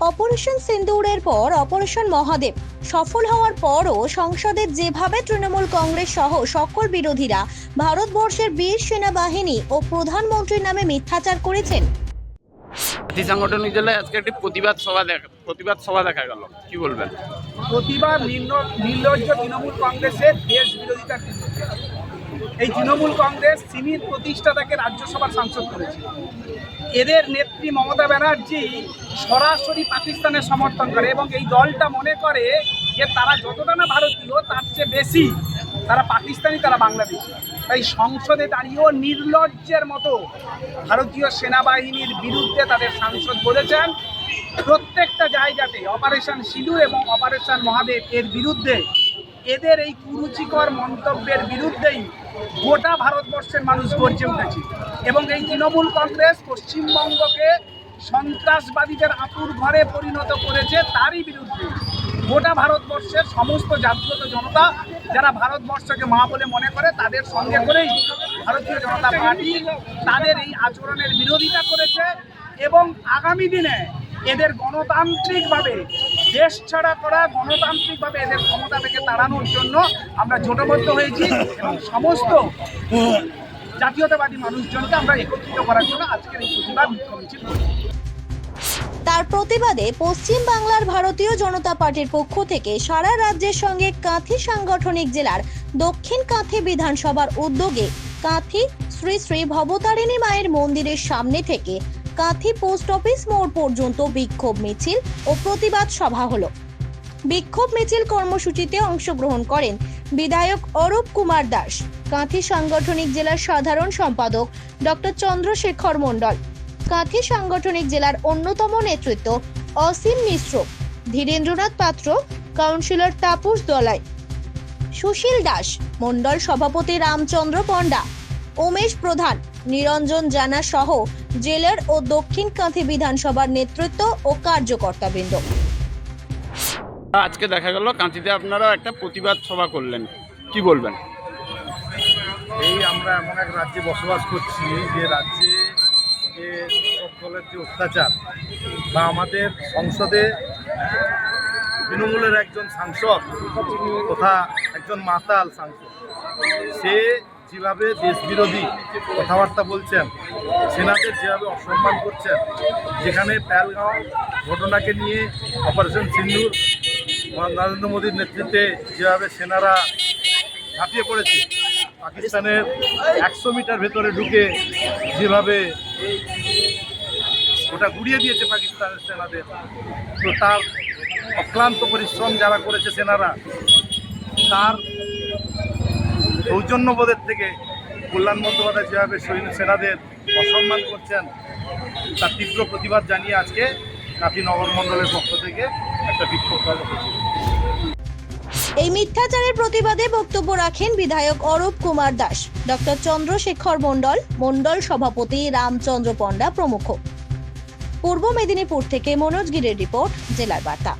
Operation সিন্দুরের পর operation Mahadev. সফল হওয়ার পরও সংসদে যেভাবে তৃণমূল কংগ্রেস সহ সকল বিরোধীরা ভারতবর্ষের বীর সেনাবাহিনী ও প্রধানমন্ত্রীর নামে মিথ্যাচার করেছেন। জাতি সাংগঠনিক জেলায় আজকে একটি প্রতিবাদ সভা দেখা প্রতিবাদ সভা দেখা গেল। কি বলবেন? প্রতিবার নির্ল- নির্লজ্জ তৃণমূল কংগ্রেসের দেশ বিরুদ্ধে এই তৃণমূল কংগ্রেস সিমির প্রতিষ্ঠাতাকে রাজ্যসভার সাংসদ করেছে। এদের নেত্রী মমতা ব্যানার্জি সরাসরি পাকিস্তানের সমর্থন করে এবং এই দলটা মনে করে যে তারা যতটা না ভারতীয়, তার চেয়ে বেশি তারা পাকিস্তানি, তারা বাংলাদেশি। তাই সংসদে দাঁড়িয়েও নির্লজ্জের মতো ভারতীয় সেনাবাহিনীর বিরুদ্ধে তাদের সাংসদ বলেছেন। প্রত্যেকটা জায়গাতে অপারেশন সিঁদুর এবং অপারেশন মহাদেব এর বিরুদ্ধে এদের এই কুরুচিকর মন্তব্যের বিরুদ্ধেই গোটা ভারতবর্ষের মানুষ গর্জে উঠেছে। এবং এই তৃণমূল কংগ্রেস পশ্চিমবঙ্গকে সন্ত্রাসবাদীদের আতুর ঘরে পরিণত করেছে তারই বিরুদ্ধে। গোটা ভারতবর্ষের সমস্ত জাগ্রত জনতা, যারা ভারতবর্ষকে মা বলে মনে করে, তাদের সঙ্গে করেই ভারতীয় জনতা পার্টি তাদের এই আচরণের বিরোধিতা করেছে। এবং আগামী দিনে এদের গণতান্ত্রিকভাবে দেশ ছাড়া করা গণতান্ত্রিকভাবে এদের ক্ষমতা থেকে তাড়ানোর জন্য আমরা জোটবদ্ধ হয়েছি এবং সমস্ত জাতীয়তাবাদী মানুষজনকে আমরা একত্রিত করার জন্য আজকের এই প্রতিবাদ বিক্ষোভ মিছিল। তার প্রতিবাদে পশ্চিম বাংলার ভারতীয় জনতা পার্টির পক্ষ থেকে সারা রাজ্যের সঙ্গে কাঁথি সাংগঠনিক জেলার দক্ষিণ কাঁথি বিধানসভার উদ্যোগে কাঁথি শ্রী শ্রী ভবতারিণী মায়ের মন্দিরের সামনে থেকে কাঁথি পোস্ট অফিস মোড় পর্যন্ত বিক্ষোভ মিছিল ও প্রতিবাদ সভা হলো। বিক্ষোভ মিছিল কর্মসূচিতে অংশগ্রহণ করেন বিধায়ক অরূপ কুমার দাস, কাঁথি সাংগঠনিক জেলার সাধারণ সম্পাদক ডক্টর চন্দ্রশেখর মণ্ডল, কাঁথি সাংগঠনিক জেলার অন্যতম নেতৃত্ব অসীম মিশ্র, ধীরেন্দ্রনাথ পাত্র, কাউন্সিলর তাপস দলাই, সুশীল দাস, মণ্ডল সভাপতি রামচন্দ্র পণ্ডা, উমেশ প্রধান নিরঞ্জন জানা সহ জেলার ও দক্ষিণ কাঁথি বিধানসভার নেতৃত্ব ও কার্যকর্তাবৃন্দ। আজকে দেখা গেল কাঁথিতে আপনারা একটা প্রতিবাদ সভা করলেন। কি বলবেন? এই আমরা এমন এক রাজ্যে বসবাস করছি যে রাজ্যে যে সকলের যে অত্যাচার বা আমাদের সংসদে তৃণমূলের একজন সাংসদ তথা একজন মাতাল সাংসদ সে যেভাবে দেশবিরোধী কথাবার্তা বলছেন, সেনাদের যেভাবে অসম্মান করছেন, যেখানে প্যালগাঁও ঘটনাকে নিয়ে অপারেশন সিন্ধুর নরেন্দ্র মোদীর নেতৃত্বে যেভাবে সেনারা ঝাঁপিয়ে পড়েছে, পাকিস্তানের একশো মিটার ভেতরে ঢুকে যেভাবে ওটা গুড়িয়ে দিয়েছে পাকিস্তানের সেনাদের তো তার অক্লান্ত পরিশ্রম যারা করেছে সেনারা, তার সৌজন্যবোধের থেকে কল্যাণ বন্দ্যোপাধ্যায় যেভাবে সৈন্য সেনাদের অসম্মান করছেন, তার তীব্র প্রতিবাদ জানিয়ে আজকে কাঁথি নগর মণ্ডলের পক্ষ থেকে একটা বিক্ষোভ এই মিথ্যাচারের প্রতিবাদে বক্তব্য রাখেন বিধায়ক অরূপ কুমার দাস। ডক্টর চন্দ্রশেখর মণ্ডল মণ্ডল সভাপতি রামচন্দ্র পণ্ডা প্রমুখ। পূর্ব মেদিনীপুর থেকে মনোজ গিরের রিপোর্ট, জেলার বার্তা।